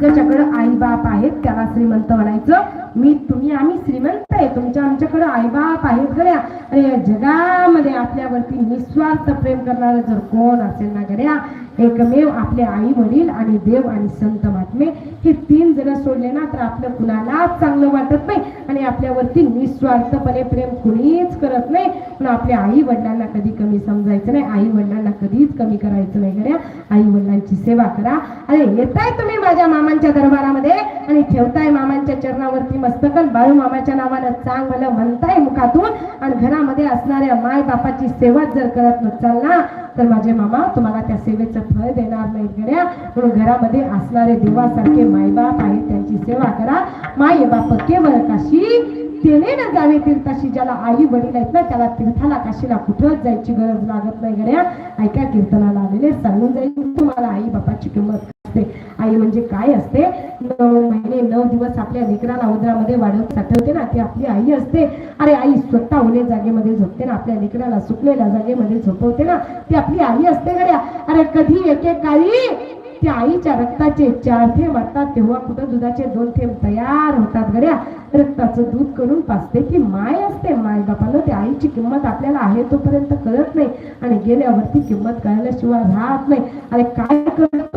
ज्याच्याकडे आई बाप आहेत त्याला श्रीमंत म्हणायचं. मी तुम्ही आम्ही श्रीमंत आहे. तुमच्या आमच्याकडे आई बाप आहेत खऱ्या आणि या जगामध्ये आपल्यावरती निस्वार्थ प्रेम करणारं जर कोण असेल ना गड्या एकमेव आपले आई वडील आणि देव आणि संत महात्मे हे तीन जण सोडले ना तर आपलं कुणालाच चांगलं वाटत नाही. आणि आपल्यावरती निस्वार्थपणे प्रेम कुणीच करत नाही. पण आपल्या आई वडिलांना कधी कमी समजायचं नाही. आई वडिलांना कधीच कमी करायचं नाही गड्या. आई वडिलांची सेवा करा. अरे येताय तुम्ही माझ्या मामांच्या दरबारामध्ये? आणि ठेवताय मामांच्या चरणावरती मस्तकन बाळू मामाच्या नावानं चांग मला म्हणताय मुखातून. आणि घरामध्ये असणाऱ्या माय बापाची सेवा जर करत नसाल ना तर माझे मामा तुम्हाला त्या सेवेचं फळ देणार नाही गड्या. म्हणून घरामध्ये असणारे देवासारखे मायबाप आहेत त्यांची सेवा करा. माय बाप केवळ काशी तेने न जावे तीर्थाशी ज्याला आई वडील आहेत ना त्याला तीर्थाला काशीला कुठंच जायची गरज लागत नाही गड्या. ऐका कीर्तनाला आलेले सांगून जाईल तुम्हाला आई बापाची किंमत. असते. आई म्हणजे काय असते? नऊ महिने नऊ दिवस आपल्या लेकराला उदरामध्ये वाढवत साठवते ना. ती आपली आई असते. अरे आई स्वतः ओले जागेमध्ये झोपते ना. आपल्या लेकराला सुकलेल्या जागेमध्ये झोपवते ना. ती आपली आई असते गड्या. अरे कधी एकेकाळी त्या आईच्या रक्ताचे चार थेंब असतात तेव्हा कुठं दुधाचे दोन थेंब तयार होतात गड्या. रक्ताचं दूध करून पाचते की माय असते. माय बापानं त्या आईची किंमत आपल्याला आहे तोपर्यंत कळत नाही. आणि गेल्यावरती किंमत कळल्याशिवाय राहत नाही. अरे काय करतो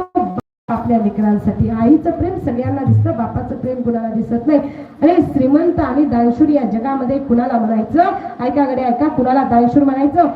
आपल्या लेकरांसाठी आईचं प्रेम सगळ्यांना दिसतं बापाचं प्रेम कुणाला दिसत नाही. अरे श्रीमंत आणि दानशूर या जगामध्ये कुणाला म्हणायचं? ऐका गड्या ऐका कुणाला दानशूर म्हणायचं?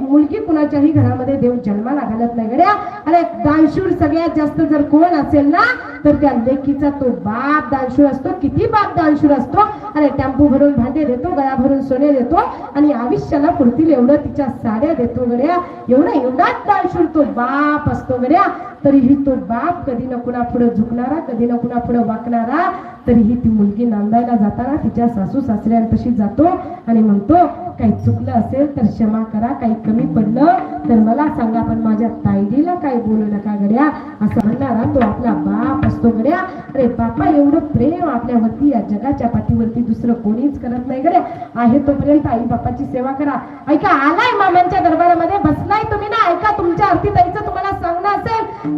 मुलगी कुणाच्याही घरामध्ये देव जन्माला घालत नाही गड्या. अरे दानशूर सगळ्यात जास्त जर कोण असेल ना तर त्या लेकीचा तो बाप दानशूर असतो. किती बाप दानशूर असतो? अरे टेम्पो भरून भांडे देतो गळा भरून सोने देतो आणि आयुष्याला पुरतील एवढं तिच्या साड्या देतो गड्या. एवढा एवढाच दानशूर तो बाप असतो गड्या. तरीही तो बाप कधी ना कुणा पुढे झुकणारा कधी ना कुणा पुढे वाकणारा. तरीही ती मुलगी नांदायला जाताना तिच्या सासू सासऱ्यांपाशी जातो आणि म्हणतो काही चुकलं असेल तर क्षमा करा काही कमी पडलं तर मला सांगा पण माझ्या ताईडीला काही बोलू नका गड्या. असं म्हणणारा तो आपला बाप असतो गड्या. अरे बापा एवढं प्रेम आपल्यावरती या जगाच्या पाठीवरती दुसरं कोणीच करत नाही गड्या. आहे तोपर्यंत आई बापाची सेवा करा. ऐका आलाय मामांच्या दरबारामध्ये बसलाय तुम्ही ना. ऐका तुमच्या आरतीताईचं तुम्हाला सांगणार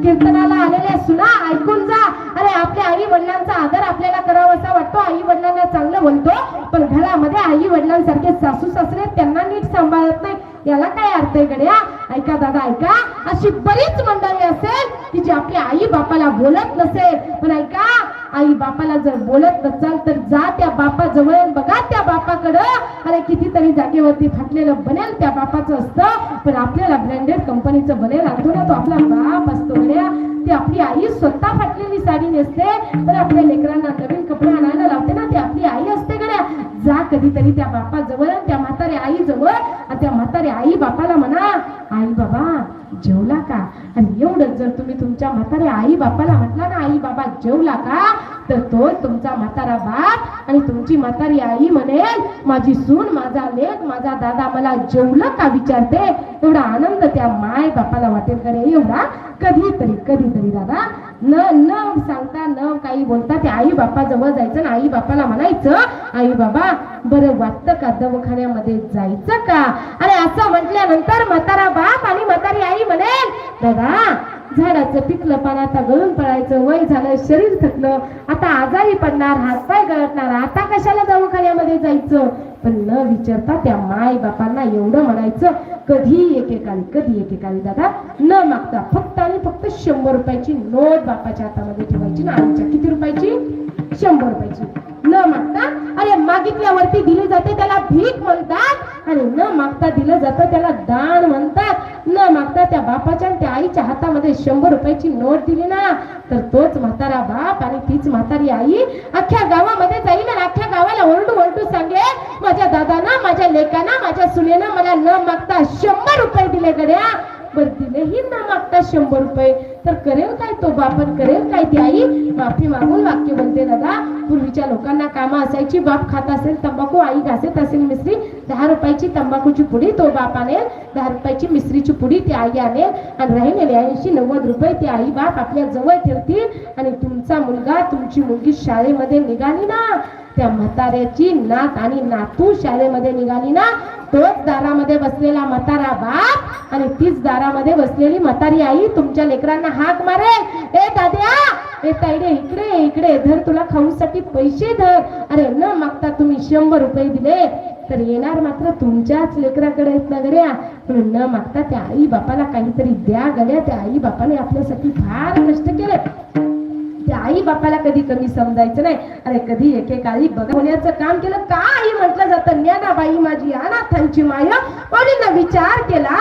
कीर्तनाला आलेल्या सुना ऐकून जा. अरे आपल्या आई वडिलांचा आदर आपल्याला करावासा वाटतो. आई वडिलांना चांगलं बोलतो. पण घरामध्ये आई वडिलांसारखे सासू सासरे त्यांना नीट सांभाळत नाही. याला काय अर्थ आहे गड्या? ऐका दादा ऐका. अशी बरीच मंडळी असेल की जी आपल्या आई बापाला बोलत नसेल. पण ऐका आई बापाला जर बोलत नसाल तर जा त्या बापा जवळ बघा त्या बापाकडं. अरे कितीतरी जागेवरती फाटलेलं बनेल त्या बापाचं असतं पण आपल्याला ब्रँडेड कंपनीचं बनेल आणतो ना तो आपला बाप असतो गड्या. ती आपली आई स्वतः फाटलेली साडी नेसते. तर आपल्या लेकरांना नवीन कपडे आणायला लावते ना ती आपली आई असते गड्या. जा कधीतरी त्या बापाजवळ जवळ त्या म्हाताऱ्या आई जवळ आणि त्या म्हाताऱ्या आई बापाला म्हणा आई बाबा जेवला का? आणि एवढं जर तुम्ही तुमच्या म्हाताऱ्या आई बापाला म्हटला ना आई बाबा जेवला का? तर तो तुमचा म्हातारा बाप आणि तुमची म्हातारी आई म्हणेल माझी सून माझा लेख माझा दादा मला जेवलं का विचारते एवढा आनंद त्या माय बापाला वाटेल करे एवढा कधीतरी कधीतरी दादा. न न सांगता न काही बोलता ते आई बापाजवळ जायचं ना आई बापाला म्हणायचं आई बाबा बरं वाटतं का दवाखान्यामध्ये जायचं का? अरे असं म्हटल्यानंतर म्हातारा बाप आणि म्हातारी आई म्हणेल दादा झाडाचं पिकलं पण आता गळून पळायचं वय झालं शरीर थकलं आता आजारी पडणार हातपाय गळतणार आता कशाला दवाखान्यामध्ये जायचं? पण न विचारता त्या माय बापांना एवढं म्हणायचं कधी एकेकाळी कधी एकेकाळी दादा न मागता फक्त आणि फक्त शंभर रुपयाची नोट बापाच्या हातामध्ये ठेवायची ना आईच्या किती रुपयाची? शंभर रुपयाची. न मागता अरे मागितल्यावरती दिली जाते त्याला भीक म्हणतात. आणि न मागता दिलं जातं त्याला दान म्हणतात. न मागता त्या बापाच्या आणि त्या आईच्या हातामध्ये शंभर रुपयाची नोट दिली ना तर तोच म्हातारा बाप आणि तीच म्हातारी आई अख्ख्या गावामध्ये जाईल आणि अख्ख्या गावाला ओरडू ओरडू सांगेल माझ्या दादाना माझ्या लेकाना माझ्या सुनेनं मला न मागता शंभर रुपये दिले गड्या. पण तिनेही न मागता शंभर रुपये. तर करेल काय तो बापन करेल काय ती आई? माफी मागून वाक्य बोलते दादा पूर्वीच्या लोकांना कामं असायची बाप खात असेल तंबाखू आई घासत असेल मिसरी दहा रुपयाची तंबाखूची पुडी तो बाप आणेल दहा रुपयाची मिसरीची पुडी ती आई आणेल आणि राहिलेले ऐंशी नव्वद रुपये ती आई बाप आपल्या जवळ ठेवतील आणि तुमचा मुलगा तुमची मुलगी शाळेमध्ये निघाली ना त्या म्हाताऱ्याची नात आणि नातू शाळेमध्ये निघाली ना तोच दारामध्ये बसलेला म्हातारा बाप आणि तीच दारामध्ये बसलेली म्हातारी आई तुमच्या लेकरांना हाक मारे. ए दाद्या ए ताईडे इकडे इकडे धर तुला खाऊसाठी पैसे धर. अरे न मागता तुम्ही शंभर रुपये दिले. तर येणार मात्र तुमच्याच लेकराकडे आहेत ना गड्या. म्हणून न मागता त्या आई बापाला काहीतरी द्या गड्या. त्या आई बापाने आपल्यासाठी फार कष्ट केले. आई बापाला कधी कमी समजायचं नाही? अरे कधी एकेकाळी बघा होण्याचं काम केलं का आई म्हटलं जातं. ज्ञानाबाई माझी अनाथांची माया. कोणीनं विचार केला?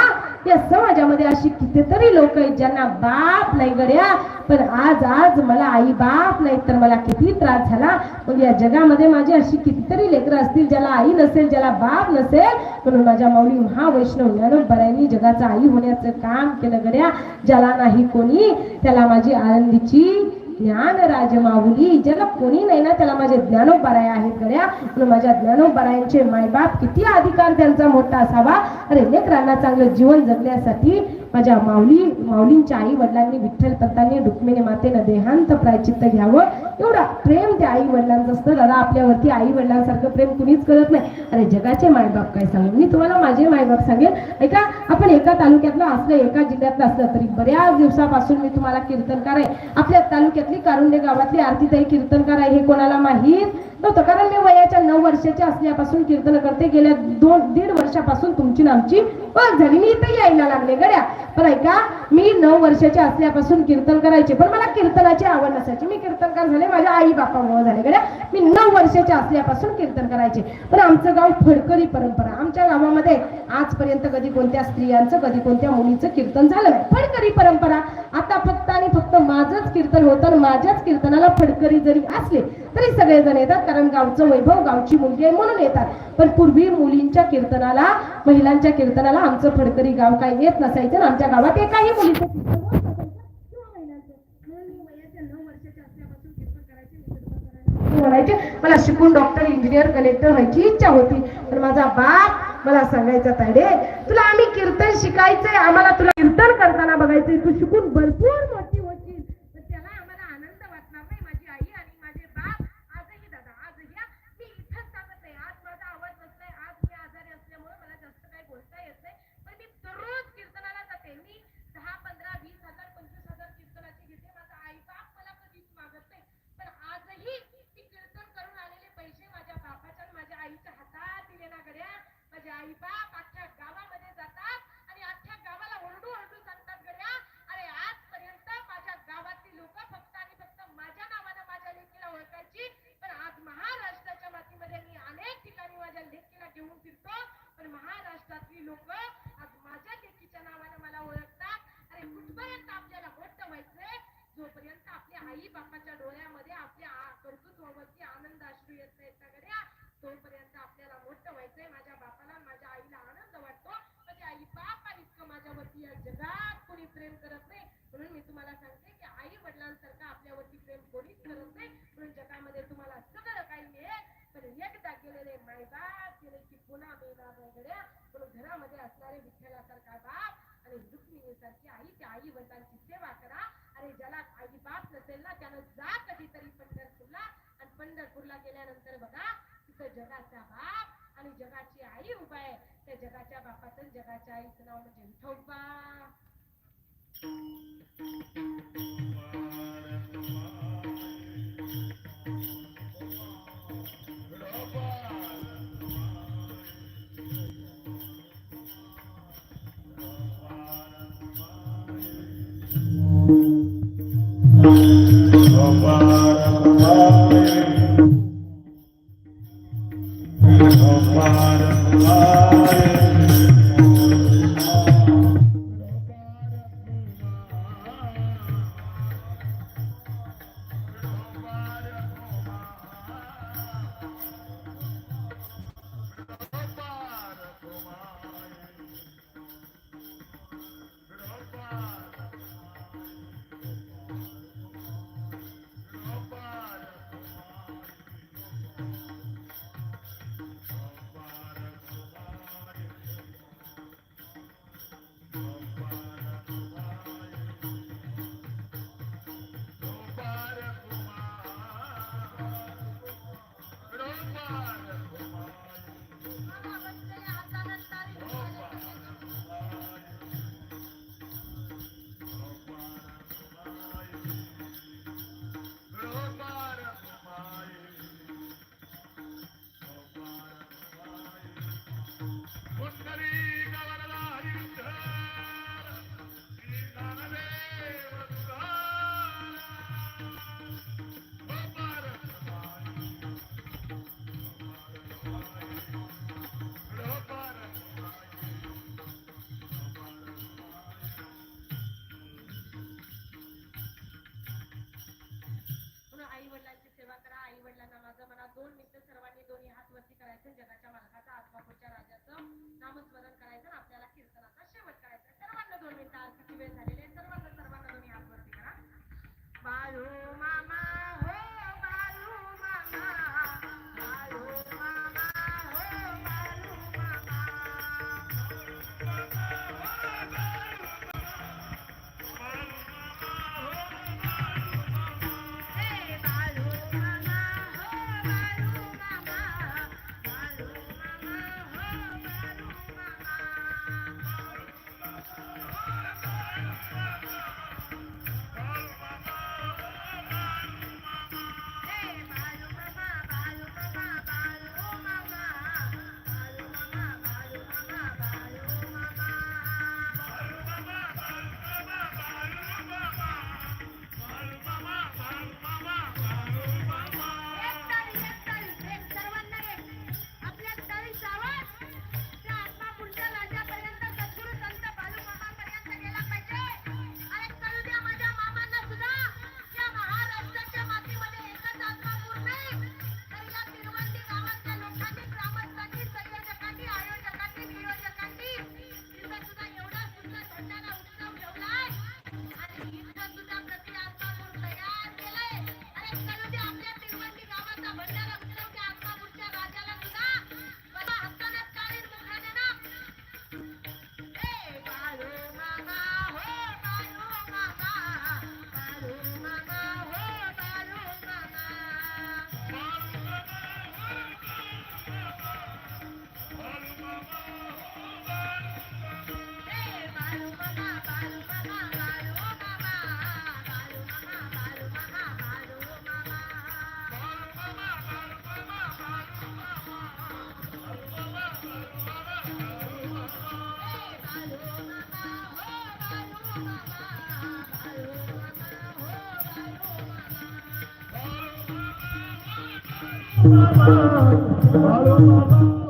या समाजामध्ये अशी कितीतरी लोक आहेत ज्यांना बाप नाही गड्या. पण आज आज मला आई बाप नाही तर मला किती त्रास झाला. मग या जगामध्ये माझी अशी कितीतरी लेकरं असतील ज्याला आई नसेल ज्याला बाप नसेल म्हणून माझ्या माऊली महावैष्णव ज्ञानोबरायांनी जगाचा आई होण्याचं काम केलं गड्या. ज्याला नाही कोणी त्याला माझी आनंदीची ज्ञान राजमाऊली ज्याला कोणी नाही ना त्याला माझे ज्ञानोबराय आहेत गड्या. म्हणून माझ्या ज्ञानोपरायांचे मायबाप किती अधिकार त्यांचा मोठा असावा. अरे लेकरांना चांगलं जीवन जगण्यासाठी माझ्या माऊली माऊलींच्या आई वडिलांनी विठ्ठल पंतांनी रुक्मिणी मातेनं देहांत प्रायचित्त घ्यावं. एवढा प्रेम त्या आई वडिलांचं असतं. दादा आपल्यावरती आई वडिलांसारखं प्रेम कुणीच करत नाही. अरे जगाचे मायबाप काय सांगेल मी तुम्हाला माझे मायबाप सांगेल ऐका आपण एका तालुक्यातलं असलं एका जिल्ह्यातलं असलं तरी बऱ्याच दिवसापासून मी तुम्हाला कीर्तनकार आहे. आपल्या तालुक्यातली कारुंडे गावातली आरतीताई कीर्तनकार आहे हे कोणाला माहीत नव्हतं. कारण मी वयाच्या नऊ वर्षाच्या असल्यापासून कीर्तन करते. गेल्या दोन दीड वर्षापासून तुमची नामची आमची ओळख झाली. मी इथे यायला लागले गड्या. पण ऐका मी नऊ वर्षाच्या असल्यापासून कीर्तन करायचे. पण मला कीर्तनाची आवड नसायची. मी कीर्तनकार झाले माझ्या आई बापामुळे झाले. गड्या मी नऊ वर्षाच्या असल्यापासून कीर्तन करायचे. पण आमचं गाव फडकरी परंपरा. आमच्या गावामध्ये आजपर्यंत कधी कोणत्या स्त्रियांचं कधी कोणत्या मुलीचं कीर्तन झालं नाही. फडकरी परंपरा. आता फक्त आणि फक्त माझंच कीर्तन होतं आणि माझ्याच कीर्तनाला फडकरी जरी असले तरी सगळेजण येतात. कारण गावचं वैभव गावची मुलगी आहे म्हणून येतात. पण पूर्वी मुलींच्या कीर्तनाला महिलांच्या कीर्तनाला आमचं फडकरी गाव काही येत नसायचं आमच्या गावात एकाही मुलीचं कीर्तन होत नसायचं किंवा महिलांचं. म्हणून मी वयाच्या नऊ वर्षाच्या असल्यापासून कीर्तन करायचे, मी कीर्तन करायचे. मला शिकून डॉक्टर इंजिनियर कलेक्टर व्हायची इच्छा होती. पण माझा बाप मला सांगायचा तायडे तुला आम्ही कीर्तन शिकायचंय. आम्हाला तुला कीर्तन करताना बघायचंय. तू शिकून भरपूर मोठी होशील तर त्याला आम्हाला आनंद वाटणार नाही माझी आई आणि माझे बाप आजही दादा आजही हा, मी इथंच सांगत नाही आज माझा आवाज नसलाय आज मी आजारी असल्यामुळे मला जास्त काही बोलता येत नाही पण मी दररोज कीर्तनाला जाते मी दहा पंधरा वीस हजार पंचवीस हजार कीर्तनाची घेते माझा आई बाप मला कधीच मागत नाही पण आजही मी कीर्तन करून आलेले पैसे माझ्या बापाच्या आणि माझ्या आईच्या हातात दिले ना गड्या माझे आई बाप अख्ख्या गावामध्ये जातात आणि अख्ख्या गावाला ओरडू ओरडू सांगतात गड्या अरे आजपर्यंत माझ्या गावातली लोक फक्त आणि फक्त माझ्या नावानं माझ्या लेकीला ओळखायची पण आज महाराष्ट्राच्या मातीमध्ये मी अनेक ठिकाणी माझ्या लेकीला घेऊन फिरतो पण महाराष्ट्रातली लोक आज माझ्या लेकीच्या नावानं मला ओळखतात अरे कुठपर्यंत आपल्याला मोठं व्हायचंय जोपर्यंत आपल्या आई बापाच्या डोळ्यामध्ये आपल्या आ- कर्तृत्वावरती आनंद अश्रू येत नाहीत ना गड्या तोपर्यंत आपल्याला मोठं व्हायचंय माझ्या बापाला आणि माझ्या आईला आनंद वाटतो माझे आई बापा इतकं माझ्यावरती या जगात कोणी प्रेम करत नाही म्हणून मी तुम्हाला सांगते की आई वडिलांसारखं आपल्यावरती प्रेम कोणीच करत नाही म्हणून जगामध्ये तुम्हाला सगळं काही मिळेल. पण एकदा गेलेले मायबाप गेले की पुन्हा मेला वगैरे म्हणून घरामध्ये असणारे विठ्ठलासारखा बाप आणि रुक्मिणीसारखी आई त्या आई वडिलांची सेवा करा. अरे ज्याला आई बाप नसेल ना त्यानं जा कधीतरी पंढरपूरला. आणि पंढरपूरला गेल्यानंतर बघा तिथं जगाचा बाप आणि जगाची आई उभा आहे. त्या जगाच्या बापाचं जगाच्या आईचं नाव म्हणजे विठोबा Bye. सर्वांना वेळ झालेले सर्वांना सर्वांना दोन्ही हात करा. बाळू मा Baba, Baba,